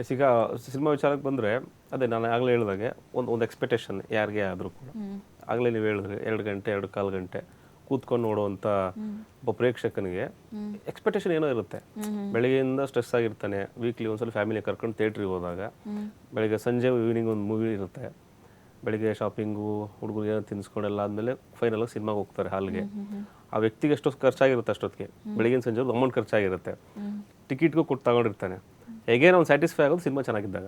S ಈಗ cinema ವಿಚಾರಕ್ಕೆ ಬಂದರೆ ಅದೇ ನಾನು ಆಗಲೇ ಹೇಳಿದಾಗೆ ಒಂದು ಒಂದು ಎಕ್ಸ್ಪೆಕ್ಟೇಷನ್ ಯಾರಿಗೆ ಆದರೂ ಕೂಡ. ಆಗಲೇ ನೀವು ಹೇಳಿದ್ರೆ ಎರಡು ಗಂಟೆ ಎರಡು ಕಾಲು ಗಂಟೆ ಕೂತ್ಕೊಂಡು ನೋಡುವಂಥ ಒಬ್ಬ ಪ್ರೇಕ್ಷಕನಿಗೆ ಎಕ್ಸ್ಪೆಕ್ಟೇಷನ್ ಏನೋ ಇರುತ್ತೆ. ಬೆಳಗ್ಗೆಯಿಂದ ಸ್ಟ್ರೆಸ್ ಆಗಿರ್ತಾನೆ ವೀಕ್ಲಿ ಒಂದ್ಸಲ ಫ್ಯಾಮಿಲಿ ಕರ್ಕೊಂಡು ಥಿಯೇಟ್ರಿಗೆ ಹೋದಾಗ ಬೆಳಗ್ಗೆ ಸಂಜೆ ಈವ್ನಿಂಗ್ ಒಂದು ಮೂವಿ ಇರುತ್ತೆ. ಬೆಳಿಗ್ಗೆ ಶಾಪಿಂಗು ಹುಡುಗರಿಗೆ ಏನೋ ತಿನ್ಸ್ಕೊಂಡೆಲ್ಲ ಆದಮೇಲೆ ಫೈನಲ್ ಸಿನಿಮಾಗೆ ಹೋಗ್ತಾರೆ ಹಾಲ್ಗೆ ಆ ವ್ಯಕ್ತಿಗೆ ಎಷ್ಟೊತ್ತು ಖರ್ಚಾಗಿರುತ್ತೆ ಅಷ್ಟೊತ್ತಿಗೆ. ಬೆಳಗಿನ ಸಂಜೆ ಅಮೌಂಟ್ ಖರ್ಚಾಗಿರುತ್ತೆ. ಟಿಕೆಟ್ಗೂ ಕೊಟ್ಟು ತಗೊಂಡಿರ್ತಾನೆ. ಹೇಗೆ ಒಂದು ಸ್ಯಾಟಿಸ್ಫೈ ಆಗೋದು ಸಿನಿಮಾ ಚೆನ್ನಾಗಿದ್ದಾಗ.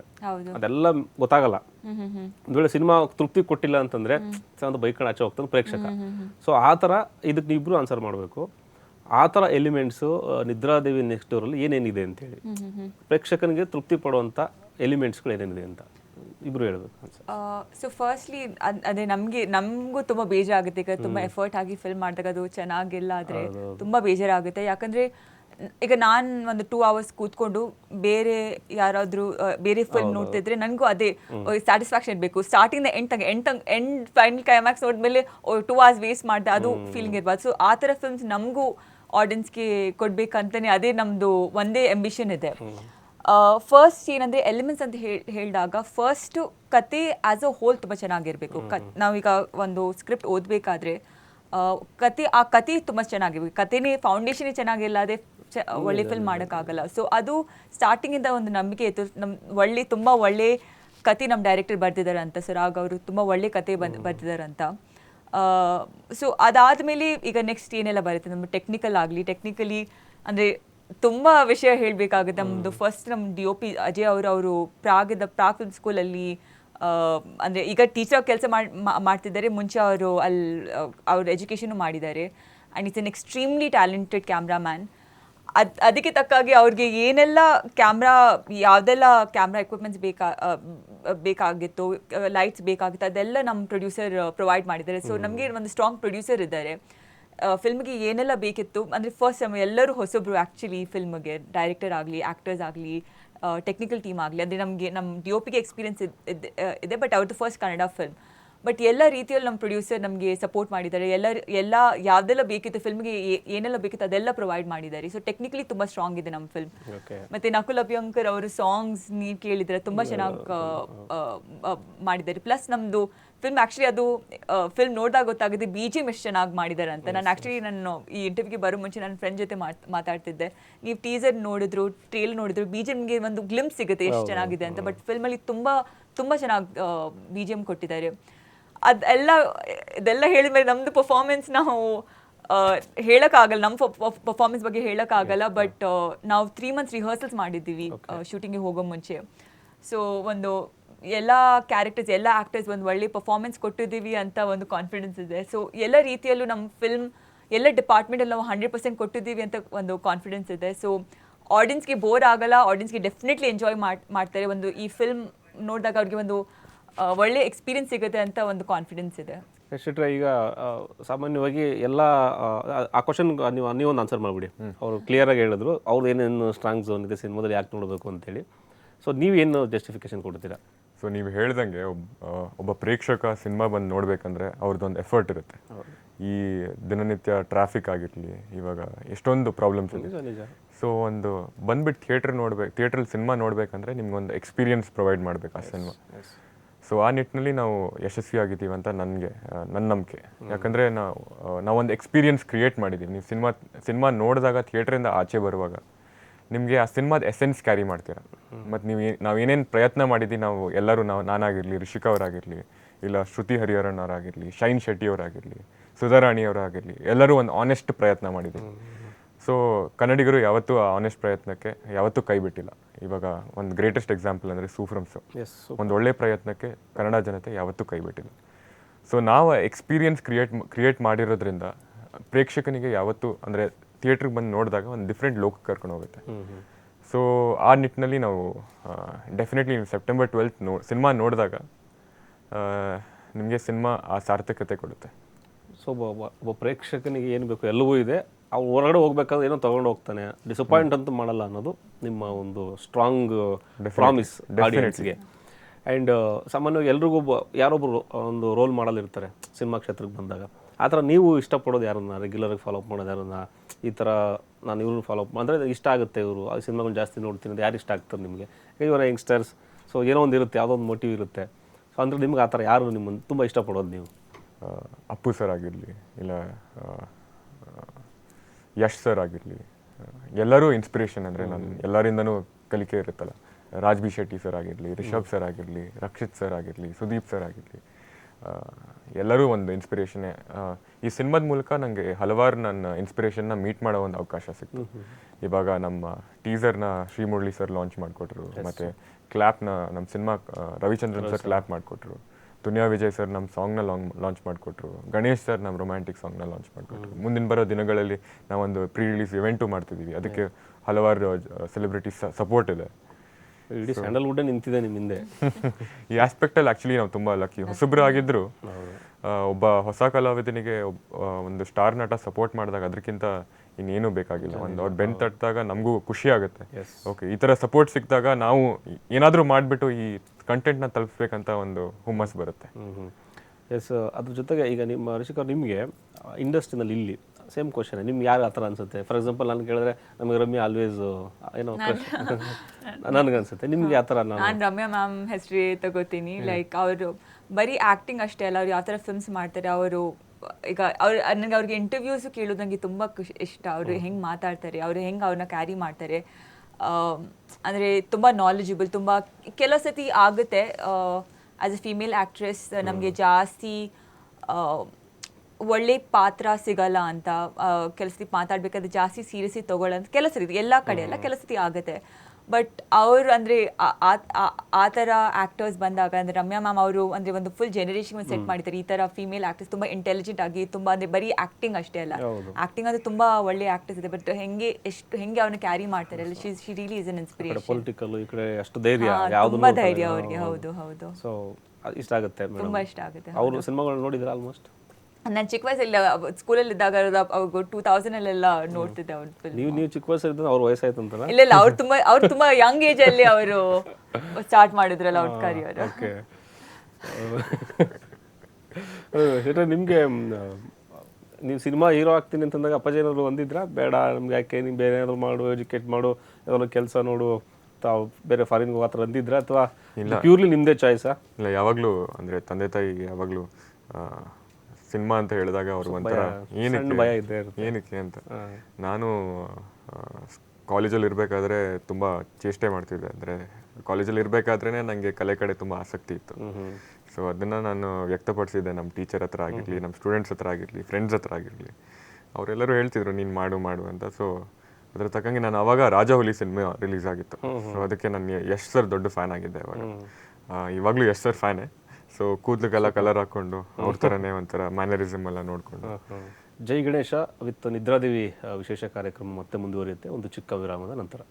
ಅದೆಲ್ಲ ಗೊತ್ತಾಗಲ್ಲ. ಒಂದು ವೇಳೆ ಸಿನಿಮಾ ತೃಪ್ತಿ ಕೊಟ್ಟಿಲ್ಲ ಅಂತಂದ್ರೆ ಒಂದು ಬೈಕನ್ನು ಆಚೆ ಹೋಗ್ತಾನೆ ಪ್ರೇಕ್ಷಕ. ಸೊ ಆ ಥರ ಇದಕ್ಕೆ ನೀವಿಬ್ರು ಆನ್ಸರ್ ಮಾಡಬೇಕು. ಆ ಥರ ಎಲಿಮೆಂಟ್ಸು ನಿದ್ರಾದೇವಿ ನೆಕ್ಸ್ಟ್ ಡೋರಲ್ಲಿ ಏನೇನಿದೆ ಅಂತೇಳಿ. ಹೇಳಿ ಹ್ಮ್ ಹ್ಮ್. ಪ್ರೇಕ್ಷಕನಿಗೆ ತೃಪ್ತಿ ಪಡುವಂಥ ಎಲಿಮೆಂಟ್ಸ್ಗಳು ಏನೇನಿದೆ ಅಂತ ಇಬ್ರು ಹೇಳ್ಬೇಕು ಸೊ ಫಸ್ಟ್ಲಿ ಅದೇ ನಮಗೆ ನಮಗೂ ತುಂಬ ಬೇಜಾರಾಗುತ್ತೆ. ಈಗ ತುಂಬ ಎಫರ್ಟ್ ಆಗಿ ಫಿಲ್ಮ್ ಮಾಡಿದಾಗ ಅದು ಚೆನ್ನಾಗಿಲ್ಲ ಆದರೆ ತುಂಬ ಬೇಜಾರಾಗುತ್ತೆ. ಯಾಕಂದರೆ ಈಗ ನಾನು ಒಂದು ಟೂ ಅವರ್ಸ್ ಕೂತ್ಕೊಂಡು ಬೇರೆ ಯಾರಾದರೂ ಬೇರೆ ಫಿಲ್ಮ್ ನೋಡ್ತಿದ್ರೆ ನನಗೂ ಅದೇ ಸ್ಯಾಟಿಸ್ಫ್ಯಾಕ್ಷನ್ ಬೇಕು. ಸ್ಟಾರ್ಟಿಂಗ್ ಎಂಡ್ ತನಕ ಎಂಡ್ ತನಕ ಎಂಡ್ ಫೈನಲ್ ಕ್ಲೈಮ್ಯಾಕ್ಸ್ ನೋಡಿದ್ಮೇಲೆ ಟೂ ಅವರ್ಸ್ ವೇಸ್ಟ್ ಮಾಡಿದೆ ಅದು ಫೀಲಿಂಗ್ ಇರ್ಬಾರ್ದು ಸೊ ಆ ಥರ ಫಿಲ್ಮ್ಸ್ ನಮಗೂ ಆಡಿಯನ್ಸ್ಗೆ ಕೊಡ್ಬೇಕಂತಾನೆ ಅದೇ ನಮ್ಮದು ಒಂದೇ ಎಂಬಿಷನ್ ಇದೆ. ಫಸ್ಟ್ ಏನಂದ್ರೆ ಎಲಿಮೆಂಟ್ಸ್ ಅಂತ ಹೇಳಿ ಹೇಳಿದಾಗ ಫಸ್ಟ್ ಕತೆ ಆಸ್ ಅ ಹೋಲ್ ತುಂಬ ಚೆನ್ನಾಗಿರ್ಬೇಕು. ಕ ನಾವೀಗ ಒಂದು ಸ್ಕ್ರಿಪ್ಟ್ ಓದಬೇಕಾದ್ರೆ ಕತೆ ಆ ಕತೆ ತುಂಬ ಚೆನ್ನಾಗಿರ್ಬೇಕು. ಕತೆನೇ ಫೌಂಡೇಶನೇ ಚೆನ್ನಾಗಿಲ್ಲ ಅದೇ ಒಳ್ಳೆ ಫಿಲ್ಮ್ ಮಾಡೋಕ್ಕಾಗಲ್ಲ. ಸೊ ಅದು ಸ್ಟಾರ್ಟಿಂಗಿಂದ ಒಂದು ನಂಬಿಕೆ ಇತ್ತು. ನಮ್ಮ ಒಳ್ಳೆ ತುಂಬ ಒಳ್ಳೆ ಕತೆ ನಮ್ಮ ಡೈರೆಕ್ಟರ್ ಬರ್ತಿದ್ದಾರೆ ಅಂತ ಸರ್ ಆಗ ಅವರು ತುಂಬ ಒಳ್ಳೆ ಕತೆ ಬಂದು ಬರ್ದಿದ್ದಾರೆ ಅಂತ ಸೊ ಅದಾದಮೇಲೆ ಈಗ ನೆಕ್ಸ್ಟ್ ಏನೆಲ್ಲ ಬರುತ್ತೆ? ನಮ್ಮ ಟೆಕ್ನಿಕಲ್ ಆಗಲಿ ಟೆಕ್ನಿಕಲಿ ಅಂದರೆ ತುಂಬ ವಿಷಯ ಹೇಳಬೇಕಾಗುತ್ತೆ. ನಮ್ಮದು ಫಸ್ಟ್ ನಮ್ಮ ಡಿ ಒ ಪಿ ಅಜಯ್ ಅವರು ಅವರು ಪ್ರಾಗದ ಪ್ರಾಗ್ ಫಿಲ್ಮ್ ಸ್ಕೂಲಲ್ಲಿ ಅಂದರೆ ಈಗ ಟೀಚರ್ ಕೆಲಸ ಮಾಡ್ತಿದ್ದಾರೆ. ಮುಂಚೆ ಅವರು ಅಲ್ಲಿ ಅವ್ರ ಎಜುಕೇಷನು ಮಾಡಿದ್ದಾರೆ. And it's an extremely talented cameraman ಅದ್ ಅದಕ್ಕೆ ತಕ್ಕಾಗಿ ಅವ್ರಿಗೆ ಏನೆಲ್ಲ ಕ್ಯಾಮ್ರಾ ಯಾವುದೆಲ್ಲ ಕ್ಯಾಮ್ರಾ ಎಕ್ವಿಪ್ಮೆಂಟ್ಸ್ ಬೇಕಾ ಬೇಕಾಗಿತ್ತು ಲೈಟ್ಸ್ ಬೇಕಾಗಿತ್ತು ಅದೆಲ್ಲ ನಮ್ಮ ಪ್ರೊಡ್ಯೂಸರ್ ಪ್ರೊವೈಡ್ ಮಾಡಿದ್ದಾರೆ. ಸೊ ನಮಗೆ ಒಂದು ಸ್ಟ್ರಾಂಗ್ ಪ್ರೊಡ್ಯೂಸರ್ ಇದ್ದಾರೆ. ಫಿಲ್ಮ್ಗೆ ಏನೆಲ್ಲ ಬೇಕಿತ್ತು? ಅಂದರೆ ಫಸ್ಟ್ ಟೈಮ್ ಎಲ್ಲರೂ ಹೊಸೊಬ್ರು ಆ್ಯಕ್ಚುಲಿ ಫಿಲ್ಮ್ಗೆ ಡೈರೆಕ್ಟರ್ ಆಗಲಿ ಆ್ಯಕ್ಟರ್ಸ್ ಆಗಲಿ ಟೆಕ್ನಿಕಲ್ ಟೀಮ್ ಆಗಲಿ ಅಂದರೆ ನಮಗೆ ನಮ್ಮ ಡಿ ಒ ಪಿಗೆ ಎಕ್ಸ್ಪೀರಿಯನ್ಸ್ ಇದೆ ಬಟ್ ಅವ್ರದ್ದು ಫಸ್ಟ್ ಕನ್ನಡ ಫಿಲ್ಮ್ ಬಟ್ ಎಲ್ಲ ರೀತಿಯಲ್ಲಿ ನಮ್ಮ ಪ್ರೊಡ್ಯೂಸರ್ ನಮಗೆ ಸಪೋರ್ಟ್ ಮಾಡಿದ್ದಾರೆ. ಎಲ್ಲ ಎಲ್ಲ ಯಾವ್ದೆಲ್ಲ ಬೇಕಿತ್ತು ಫಿಲ್ಮ್ಗೆ ಏನೆಲ್ಲ ಬೇಕಿತ್ತು ಅದೆಲ್ಲ ಪ್ರೊವೈಡ್ ಮಾಡಿದ್ದಾರೆ. ಸೊ ಟೆಕ್ನಿಕಲಿ ತುಂಬ ಸ್ಟ್ರಾಂಗ್ ಇದೆ ನಮ್ಮ ಫಿಲ್ಮ್ ಮತ್ತೆ ನಕುಲ್ ಅಭಿಯಂಕರ್ ಅವರು ಸಾಂಗ್ಸ್ ನೀವು ಕೇಳಿದ್ರೆ ತುಂಬ ಚೆನ್ನಾಗಿ ಮಾಡಿದ್ದಾರೆ. ಪ್ಲಸ್ ನಮ್ದು ಫಿಲ್ಮ್ ಆ್ಯಕ್ಚುಲಿ ಅದು ಫಿಲ್ಮ್ ನೋಡಿದಾಗ ಗೊತ್ತಾಗುತ್ತೆ ಬಿ ಜಿ ಎಷ್ಟು ಚೆನ್ನಾಗಿ ಮಾಡಿದ್ದಾರೆ ಅಂತ. ನಾನು ಆಕ್ಚುಲಿ ನಾನು ಈ ಇಂಟರ್ವ್ಯೂಗೆ ಬರೋ ಮುಂಚೆ ನನ್ನ ಫ್ರೆಂಡ್ ಜೊತೆ ಮಾತ್ ಮಾತಾಡ್ತಿದ್ದೆ. ನೀವು ಟೀಸರ್ ನೋಡಿದ್ರು ಟ್ರೇಲ್ ನೋಡಿದ್ರು ಬಿ ಜಿ ಎಮ್ಗೆ ಒಂದು ಗ್ಲಿಮ್ಸ್ ಸಿಗುತ್ತೆ ಎಷ್ಟು ಚೆನ್ನಾಗಿದೆ ಅಂತ. ಬಟ್ ಫಿಲ್ಮಲ್ಲಿ ತುಂಬ ತುಂಬ ಚೆನ್ನಾಗಿ ಬಿ ಜಿ ಎಂ ಕೊಟ್ಟಿದ್ದಾರೆ. ಅದೆಲ್ಲ ಇದೆಲ್ಲ ಹೇಳಿದ್ಮೇಲೆ ನಮ್ಮದು ಪರ್ಫಾರ್ಮೆನ್ಸ್ ನಾವು ಹೇಳೋಕ್ಕಾಗಲ್ಲ ನಮ್ಮ ಪರ್ಫಾರ್ಮೆನ್ಸ್ ಬಗ್ಗೆ ಹೇಳಕ್ಕಾಗಲ್ಲ ಬಟ್ ನಾವು ತ್ರೀ ಮಂತ್ಸ್ ರಿಹರ್ಸಲ್ಸ್ ಮಾಡಿದ್ದೀವಿ ಶೂಟಿಂಗಿಗೆ ಹೋಗೋ ಮುಂಚೆ. ಸೊ ಒಂದು ಎಲ್ಲ ಕ್ಯಾರೆಕ್ಟರ್ಸ್ ಎಲ್ಲ ಆ್ಯಕ್ಟರ್ಸ್ ಒಂದು ಒಳ್ಳೆ ಪರ್ಫಾರ್ಮೆನ್ಸ್ ಕೊಟ್ಟಿದ್ದೀವಿ ಅಂತ ಒಂದು ಕಾನ್ಫಿಡೆನ್ಸ್ ಇದೆ. ಸೊ ಎಲ್ಲ ರೀತಿಯಲ್ಲೂ ನಮ್ಮ ಫಿಲ್ಮ್ ಎಲ್ಲ ಡಿಪಾರ್ಟ್ಮೆಂಟಲ್ಲಿ ನಾವು ಹಂಡ್ರೆಡ್ ಪರ್ಸೆಂಟ್ ಕೊಟ್ಟಿದ್ದೀವಿ ಅಂತ ಒಂದು ಕಾನ್ಫಿಡೆನ್ಸ್ ಇದೆ. ಸೊ ಆಡಿಯನ್ಸ್ಗೆ ಬೋರ್ ಆಗಲ್ಲ ಆಡಿಯನ್ಸ್ಗೆ ಡೆಫಿನೆಟ್ಲಿ ಎಂಜಾಯ್ ಮಾಡ್ತಾರೆ. ಒಂದು ಈ ಫಿಲ್ಮ್ ನೋಡಿದಾಗ ಅವ್ರಿಗೆ ಒಂದು ಒಳ್ಳೆ ಎಕ್ಸ್ಪೀರಿಯನ್ಸ್ ಸಿಗುತ್ತೆ ಅಂತ ಒಂದು ಕಾನ್ಫಿಡೆನ್ಸ್ ಇದೆ. ಶೆಟ್ರೆ ಈಗ ಸಾಮಾನ್ಯವಾಗಿ ಎಲ್ಲ ಆ, ಕ್ವಶನ್ ನೀವು ನೀವೊಂದು ಆನ್ಸರ್ ಮಾಡಿಬಿಡಿ. ಅವರು ಕ್ಲಿಯರಾಗಿ ಹೇಳಿದ್ರು ಅವ್ರು ಏನೇನು ಸ್ಟ್ರಾಂಗ್ ಝೋನ್ ಇದೆ ಸಿನಿಮಾದಲ್ಲಿ ಯಾಕೆ ನೋಡಬೇಕು ಅಂತೇಳಿ. ಸೊ ನೀವೇನು ಜಸ್ಟಿಫಿಕೇಶನ್ ಕೊಡ್ತೀರಾ? ಸೊ ನೀವು ಹೇಳ್ದಂಗೆ ಒಬ್ಬ ಪ್ರೇಕ್ಷಕ ಸಿನಿಮಾ ಬಂದು ನೋಡಬೇಕಂದ್ರೆ ಅವ್ರದ್ದೊಂದು ಎಫರ್ಟ್ ಇರುತ್ತೆ. ಈ ದಿನನಿತ್ಯ ಟ್ರಾಫಿಕ್ ಆಗಿರಲಿ ಇವಾಗ ಎಷ್ಟೊಂದು ಪ್ರಾಬ್ಲಮ್ಸ್ ಇದೆ ಸೊ ಒಂದು ಬಂದ್ಬಿಟ್ಟು ಥಿಯೇಟ್ರ್ ನೋಡ್ಬೇಕು ಥಿಯೇಟ್ರಲ್ಲಿ ಸಿನಿಮಾ ನೋಡ್ಬೇಕಂದ್ರೆ ನಿಮ್ಗೊಂದು ಎಕ್ಸ್ಪೀರಿಯನ್ಸ್ ಪ್ರೊವೈಡ್ ಮಾಡಬೇಕು ಆ ಸಿನಿಮಾ. ಸೊ ಆ ನಿಟ್ಟಿನಲ್ಲಿ ನಾವು ಯಶಸ್ವಿ ಆಗಿದ್ದೀವಿ ಅಂತ ನನಗೆ ನನ್ನ ನಂಬಿಕೆ. ಯಾಕಂದರೆ ನಾವು ನಾವೊಂದು ಎಕ್ಸ್ಪೀರಿಯೆನ್ಸ್ ಕ್ರಿಯೇಟ್ ಮಾಡಿದ್ದೀವಿ. ನೀವು ಸಿನಿಮಾ ಸಿನಿಮಾ ನೋಡಿದಾಗ ಥಿಯೇಟ್ರಿಂದ ಆಚೆ ಬರುವಾಗ ನಿಮಗೆ ಆ ಸಿನಿಮಾದ ಎಸೆನ್ಸ್ ಕ್ಯಾರಿ ಮಾಡ್ತೀರಾ. ಮತ್ತು ನೀವು ನಾವು ಏನೇನು ಪ್ರಯತ್ನ ಮಾಡಿದ್ದೀವಿ ನಾವು ಎಲ್ಲರೂ ನಾವು ನಾನಾಗಿರಲಿ ರಿಷಿಕಾ ಅವರಾಗಿರಲಿ ಇಲ್ಲ ಶ್ರುತಿ ಹರಿಹರನ್ ಅವರಾಗಿರಲಿ ಶೈನ್ ಶೆಟ್ಟಿ ಅವರಾಗಿರಲಿ ಸುಧಾರಾಣಿ ಅವರಾಗಿರಲಿ ಎಲ್ಲರೂ ಒಂದು ಆನೆಸ್ಟ್ ಪ್ರಯತ್ನ ಮಾಡಿದ್ದೀವಿ. ಸೊ ಕನ್ನಡಿಗರು ಯಾವತ್ತೂ ಆ ಆನೆಸ್ಟ್ ಪ್ರಯತ್ನಕ್ಕೆ ಯಾವತ್ತೂ ಕೈ ಬಿಟ್ಟಿಲ್ಲ. ಇವಾಗ ಒಂದು ಗ್ರೇಟೆಸ್ಟ್ ಎಕ್ಸಾಂಪಲ್ ಅಂದರೆ ಸೂಫ್ರಮ್ಸು ಎಸ್ ಒಂದು ಒಳ್ಳೆ ಪ್ರಯತ್ನಕ್ಕೆ ಕನ್ನಡ ಜನತೆ ಯಾವತ್ತೂ ಕೈ ಬಿಟ್ಟಿಲ್ಲ. ಸೊ ನಾವು ಎಕ್ಸ್ಪೀರಿಯನ್ಸ್ ಕ್ರಿಯೇಟ್ ಕ್ರಿಯೇಟ್ ಮಾಡಿರೋದ್ರಿಂದ ಪ್ರೇಕ್ಷಕನಿಗೆ ಯಾವತ್ತೂ ಅಂದರೆ ಥಿಯೇಟ್ರಿಗೆ ಬಂದು ನೋಡಿದಾಗ ಒಂದು ಡಿಫ್ರೆಂಟ್ ಲೋಕ್ ಕರ್ಕೊಂಡು ಹೋಗುತ್ತೆ. ಸೊ ಆ ನಿಟ್ಟಿನಲ್ಲಿ ನಾವು ಡೆಫಿನೆಟ್ಲಿ ಸೆಪ್ಟೆಂಬರ್ ಟ್ವೆಲ್ತ್ ನೋ ಸಿನಿಮಾ ನೋಡಿದಾಗ ನಿಮಗೆ ಸಿನಿಮಾ ಆ ಸಾರ್ಥಕತೆ ಕೊಡುತ್ತೆ. ಸೊ ಒಬ್ಬ ಪ್ರೇಕ್ಷಕನಿಗೆ ಏನು ಬೇಕು ಎಲ್ಲವೂ ಇದೆ. ಅವ್ನು ಹೊರಗಡೆ ಹೋಗ್ಬೇಕಾದ್ರೆ ಏನೋ ತಗೊಂಡು ಹೋಗ್ತಾನೆ. ಡಿಸಪಾಯಿಂಟ್ ಅಂತೂ ಮಾಡಲ್ಲ ಅನ್ನೋದು ನಿಮ್ಮ ಒಂದು ಸ್ಟ್ರಾಂಗ್ ಪ್ರಾಮಿಸ್ ಆಡಿಯನ್ಸ್ಗೆ ಆ್ಯಂಡ್ ಸಾಮಾನ್ಯವಾಗಿ ಎಲ್ರಿಗೂ ಒಬ್ಬ ಯಾರೊಬ್ಬರು ಒಂದು ರೋಲ್ ಮಾಡಲ್ ಇರ್ತಾರೆ ಸಿನಿಮಾ ಕ್ಷೇತ್ರಕ್ಕೆ ಬಂದಾಗ. ಆ ಥರ ನೀವು ಇಷ್ಟಪಡೋದು ಯಾರನ್ನ ರೆಗ್ಯುಲರಾಗಿ ಫಾಲೋ ಅಪ್ ಮಾಡೋದು ಯಾರನ್ನ ಈ ಥರ ನಾನು ಇವ್ರನ್ನ ಫಾಲೋ ಅಪ್ ಅಂದರೆ ಇಷ್ಟ ಆಗುತ್ತೆ ಇವರು. ಆ ಸಿನಿಮಾಗಳು ಜಾಸ್ತಿ ನೋಡ್ತೀನಿ ಅದು ಯಾರು ಇಷ್ಟ ಆಗ್ತಾರೆ ನಿಮಗೆ? ಇವರ ಯಂಗ್ಸ್ಟರ್ಸ್ ಸೊ ಏನೋ ಒಂದು ಇರುತ್ತೆ ಯಾವುದೋ ಒಂದು ಮೋಟಿವ್ ಇರುತ್ತೆ. ಸೊ ಅಂದರೆ ನಿಮ್ಗೆ ಆ ಥರ ಯಾರು ನಿಮ್ಮನ್ನು ತುಂಬ ಇಷ್ಟಪಡೋದು ನೀವು? ಅಪ್ಪು ಸರ್ ಆಗಿರಲಿ ಇಲ್ಲ ಯಶ್ ಸರ್ ಆಗಿರಲಿ. ಎಲ್ಲರೂ ಇನ್ಸ್ಪಿರೇಷನ್ ಅಂದರೆ ನಾನು ಎಲ್ಲರಿಂದನೂ ಕಲಿಕೆ ಇರುತ್ತಲ್ಲ. ರಾಜ್ ಬಿ ಶೆಟ್ಟಿ ಸರ್ ಆಗಿರಲಿ ರಿಷಬ್ ಸರ್ ಆಗಿರಲಿ ರಕ್ಷಿತ್ ಸರ್ ಆಗಿರಲಿ ಸುದೀಪ್ ಸರ್ ಆಗಿರಲಿ. ಎಲ್ಲರೂ ಒಂದು ಇನ್ಸ್ಪಿರೇಷನ್ನೇ ಈ ಸಿನಿಮಾದ ಮೂಲಕ ನನಗೆ ಹಲವಾರು ನನ್ನ ಇನ್ಸ್ಪಿರೇಷನ್ನ ಮೀಟ್ ಮಾಡೋ ಒಂದು ಅವಕಾಶ ಸಿಕ್ತು. ಇವಾಗ ನಮ್ಮ ಟೀಸರ್ನ ಶ್ರೀಮುರಳಿ ಸರ್ ಲಾಂಚ್ ಮಾಡಿಕೊಟ್ರು. ಮತ್ತು ಕ್ಲ್ಯಾಪ್ನ ನಮ್ಮ ಸಿನಿಮಾ ರವಿಚಂದ್ರನ್ ಸರ್ ಕ್ಲ್ಯಾಪ್ ಮಾಡಿಕೊಟ್ರು. ದುನಿಯಾ ವಿಜಯ್ ಸರ್ ನಮ್ಮ ಸಾಂಗ್ನ ಲಾಂಗ್ ಲಾಂಚ್ ಮಾಡಿಕೊಟ್ರು. ಗಣೇಶ್ ಸರ್ ನಮ್ಮ ರೊಮ್ಯಾಂಟಿಕ್ ಸಾಂಗ್ನ ಲಾಂಚ್ ಮಾಡಿಕೊಟ್ರು. ಮುಂದಿನ ಬರೋ ದಿನಗಳಲ್ಲಿ ನಾವೊಂದು ಪ್ರೀ ರಿಲೀಸ್ ಇವೆಂಟು ಮಾಡ್ತಿದ್ದೀವಿ ಅದಕ್ಕೆ ಹಲವಾರು ಸೆಲೆಬ್ರಿಟೀಸ್ ಸಪೋರ್ಟ್ ಇದೆ. ಇಡೀ ಸ್ಯಾಂಡಲ್ವುಡ್ ನಿಂತಿದೆ ನಿಮ್ಮ ಹಿಂದೆ. ಈ ಆಸ್ಪೆಕ್ಟಲ್ಲಿ ಆ್ಯಕ್ಚುಲಿ ನಾವು ತುಂಬ ಲಕ್ಕಿ ಹೊಸಬ್ರು ಆಗಿದ್ರು ಒಬ್ಬ ಹೊಸ ಕಲಾವಿದನಿಗೆ ಒಂದು ಸ್ಟಾರ್ ನಟ ಸಪೋರ್ಟ್ ಮಾಡಿದಾಗ ಅದಕ್ಕಿಂತ ಇನ್ನೇನು ಬೇಕಾಗಿಲ್ಲ. ಒಂದು ಅವ್ರು ಬೆನ್ ತಟ್ಟಿದಾಗ ನಮಗೂ ಖುಷಿ ಆಗುತ್ತೆ. ಓಕೆ ಈ ಥರ ಸಪೋರ್ಟ್ ಸಿಕ್ಕಿದಾಗ ನಾವು ಏನಾದರೂ ಮಾಡಿಬಿಟ್ಟು ಈ ಕಂಟೆಂಟ್ನ ತಲುಪಿಸ್ಬೇಕಂತ ಒಂದು ಹುಮ್ಮಸ್ ಬರುತ್ತೆ. ಎಸ್ ಅದ್ರ ಜೊತೆಗೆ ಈಗ ನಿಮ್ಮ ರಿಷಿಕ್ ಅವ್ರು ನಿಮಗೆ ಇಂಡಸ್ಟ್ರಿನಲ್ಲಿ ಇಲ್ಲಿ ಸೇಮ್ ಕ್ವಶನ್ ನಿಮ್ಗೆ ಯಾರು ಆ ಥರ ಅನ್ಸುತ್ತೆ? ಫಾರ್ ಎಕ್ಸಾಂಪಲ್ ನಾನು ಕೇಳಿದ್ರೆ ನಮಗೆ ರಮ್ಯಾ ಆಲ್ವೇಸ್ ಏನೋ ನನಗೆ ಅನ್ಸುತ್ತೆ. ನಿಮ್ಗೆ ಆ ಥರ ನಾನು? ನಾನು ರಮ್ಯಾ ಮ್ಯಾಮ್ ಹೆಸ್ರಿ ತಗೋತೀನಿ. ಲೈಕ್ ಅವರು ಬರೀ ಆ್ಯಕ್ಟಿಂಗ್ ಅಷ್ಟೇ ಅಲ್ಲ ಅವ್ರು ಯಾವ ಥರ ಫಿಲ್ಮ್ಸ್ ಮಾಡ್ತಾರೆ ಅವರು ಈಗ ಅವ್ರು ನನಗೆ ಅವ್ರಿಗೆ ಇಂಟರ್ವ್ಯೂಸ್ ಕೇಳೋದು ನನಗೆ ತುಂಬ ಖುಷಿ ಇಷ್ಟ. ಅವರು ಹೆಂಗೆ ಮಾತಾಡ್ತಾರೆ ಅವರು ಹೆಂಗೆ ಅವ್ರನ್ನ ಕ್ಯಾರಿ ಮಾಡ್ತಾರೆ. ಅಂದರೆ ತುಂಬ ನಾಲೆಜಬಲ್ ತುಂಬ ಕೆಲವು ಸತಿ ಆಗುತ್ತೆ ಆ್ಯಸ್ ಎ ಫೀಮೇಲ್ ಆ್ಯಕ್ಟ್ರೆಸ್ ನಮಗೆ ಜಾಸ್ತಿ ಒಳ್ಳೆ ಪಾತ್ರ ಸಿಗಲ್ಲ ಅಂತ ಕೆಲಸತಿ ಮಾತಾಡ್ಬೇಕಾದ್ರೆ ಜಾಸ್ತಿ ಸೀರಿಯಸ್ಲಿ ತೊಗೊಳ್ಳೋ ಕೆಲಸ ಎಲ್ಲ ಕಡೆ ಎಲ್ಲ ಕೆಲಸತಿ ಆಗುತ್ತೆ. ಬಟ್ ಅವರು ಅಂದರೆ ಆ ಥರ ಆ್ಯಕ್ಟರ್ಸ್ ಬಂದಾಗ ಅಂದರೆ ರಮ್ಯಾ ಮ್ಯಾಮ್ ಅವರು ಅಂದರೆ ಒಂದು ಫುಲ್ ಜನರೇಷನ್ ಸೆಟ್ ಮಾಡಿದ್ದಾರೆ. ಈ ಥರ ಫೀಮೇಲ್ ಆ್ಯಕ್ಟರ್ಸ್ ತುಂಬ ಇಂಟೆಲಿಜೆಂಟ್ ಆಗಿ ತುಂಬ ಅಂದರೆ ಬರೀ ಆ್ಯಕ್ಟಿಂಗ್ ಅಷ್ಟೇ ಅಲ್ಲ. ಆ್ಯಕ್ಟಿಂಗ್ ಅಂದರೆ ತುಂಬ ಒಳ್ಳೆ ಆ್ಯಕ್ಟರ್ಸ್ ಇದೆ. ಬಟ್ ಹೆಂಗೆ ಎಷ್ಟು ಹೆಂಗೆ ಅವ್ರನ್ನ ಕ್ಯಾರಿ ಮಾಡ್ತಾರೆ ಅಲ್ಲ? She she really is an inspiration political ಈ ಕಡೆ ಅಷ್ಟು ಧೈರ್ಯ ತುಂಬಾ ಧೈರ್ಯ ಅವ್ರಿಗೆ, ಹೌದು, ಹೌದು. ಸೊ ಇಷ್ಟ ಆಗುತ್ತೆ ತುಂಬ ಇಷ್ಟ ಆಗುತ್ತೆ. ಅವರು ಸಿನಿಮಾಗಳು ನೋಡಿದ್ರೆ ಆಲ್ಮೋಸ್ಟ್ ನಾನು ಚಿಕ್ಕ ವಯಸ್ಸಲ್ಲಿ ಸ್ಕೂಲಲ್ಲಿ ಇದ್ದಾಗ ಅವಾಗ ಟೂ ತೌಸಂಡಲ್ಲೆಲ್ಲ ನೋಡ್ತಿದ್ದೆ ಅವ್ರ ಫಿಲ್ಮ್ ನೀವು ನೀವು ಚಿಕ್ಕ ವಯಸ್ಸಲ್ಲಿ ಅವ್ರ ವಯಸ್ಸಾಯ್ತಂತಲ್ಲ? ಇಲ್ಲ ಇಲ್ಲ ಅವ್ರು ತುಂಬಾ ಅವ್ರು ತುಂಬಾ ಯಂಗ್ ಏಜ್ ಅಲ್ಲಿ ಅವರು ಸ್ಟಾರ್ಟ್ ಮಾಡಿದ್ರಲ್ಲ ಅವ್ರ. ಕರಿಯರ್ ಓಕೆ ನಿಮಗೆ ನೀವು ಸಿನಿಮಾ ಹೀರೋ ಆಗ್ತೀನಿ ಅಂತಂದಾಗ ಅಪ್ಪಾಜಿ ಏನಾದ್ರು ಒಂದಿದ್ರಾ ಬೇಡ ನಮ್ಗೆ ಯಾಕೆ ನೀವು ಬೇರೆ ಏನಾದ್ರು ಮಾಡು ಎಜುಕೇಟ್ ಮಾಡು ಯಾವ್ದಾದ್ರು ಕೆಲಸ ನೋಡು ತಾವು ಬೇರೆ ಫಾರಿನ್ಗೆ ಹೋಗೋ ಥರ ಅಂದಿದ್ರಾ ಅಥವಾ ಪ್ಯೂರ್ಲಿ ನಿಮ್ಮದೇ ಚಾಯ್ಸಾ ಇಲ್ಲ ಯಾವಾಗಲೂ ಅಂದರೆ ತಂದೆ ತಾಯಿ ಯಾವಾಗಲೂ ಸಿನಿಮಾ ಅಂತ ಹೇಳಿದಾಗ ಅವ್ರು ಒಂಥರ ಏನಕ್ಕೆ ಭಯ ಇದ್ದೇ ಏನಕ್ಕೆ ಅಂತ. ನಾನು ಕಾಲೇಜಲ್ಲಿ ಇರಬೇಕಾದ್ರೆ ತುಂಬ ಚೇಷ್ಟೆ ಮಾಡ್ತಿದ್ದೆ. ಅಂದರೆ ಕಾಲೇಜಲ್ಲಿ ಇರಬೇಕಾದ್ರೇ ನನಗೆ ಕಲೆ ಕಡೆ ತುಂಬ ಆಸಕ್ತಿ ಇತ್ತು. ಸೊ ಅದನ್ನು ನಾನು ವ್ಯಕ್ತಪಡಿಸಿದ್ದೆ. ನಮ್ಮ ಟೀಚರ್ ಹತ್ರ ಆಗಿರಲಿ ನಮ್ಮ ಸ್ಟೂಡೆಂಟ್ಸ್ ಹತ್ರ ಆಗಿರಲಿ ಫ್ರೆಂಡ್ಸ್ ಹತ್ರ ಆಗಿರಲಿ. ಅವರೆಲ್ಲರೂ ಹೇಳ್ತಿದ್ರು ನೀನು ಮಾಡು ಮಾಡು ಅಂತ. ಸೊ ಅದ್ರ ತಕ್ಕಂಗೆ ನಾನು ಅವಾಗ ರಾಜಹುಲಿ ಸಿನಿಮಾ ರಿಲೀಸ್ ಆಗಿತ್ತು. ಸೊ ಅದಕ್ಕೆ ನಾನು ಯಶ್ ಸರ್ ದೊಡ್ಡ ಫ್ಯಾನ್ ಆಗಿದ್ದೆ ಅವಾಗ. ಇವಾಗಲೂ ಯಶ್ ಸರ್ ಫ್ಯಾನೇ ಸೊ ಕೂದಲಿಗೆಲ್ಲ ಕಲರ್ ಹಾಕೊಂಡು ಅವ್ರ ಥರನೇ ಒಂಥರ ಮ್ಯಾನರಿಸಮ್ ಎಲ್ಲ ನೋಡಿಕೊಂಡು. ಜೈ ಗಣೇಶ ವಿತ್ ನಿದ್ರಾದೇವಿ ವಿಶೇಷ ಕಾರ್ಯಕ್ರಮ ಮತ್ತೆ ಮುಂದುವರಿಯುತ್ತೆ. ಒಂದು ಚಿಕ್ಕ ವಿರಾಮದ ನಂತರ.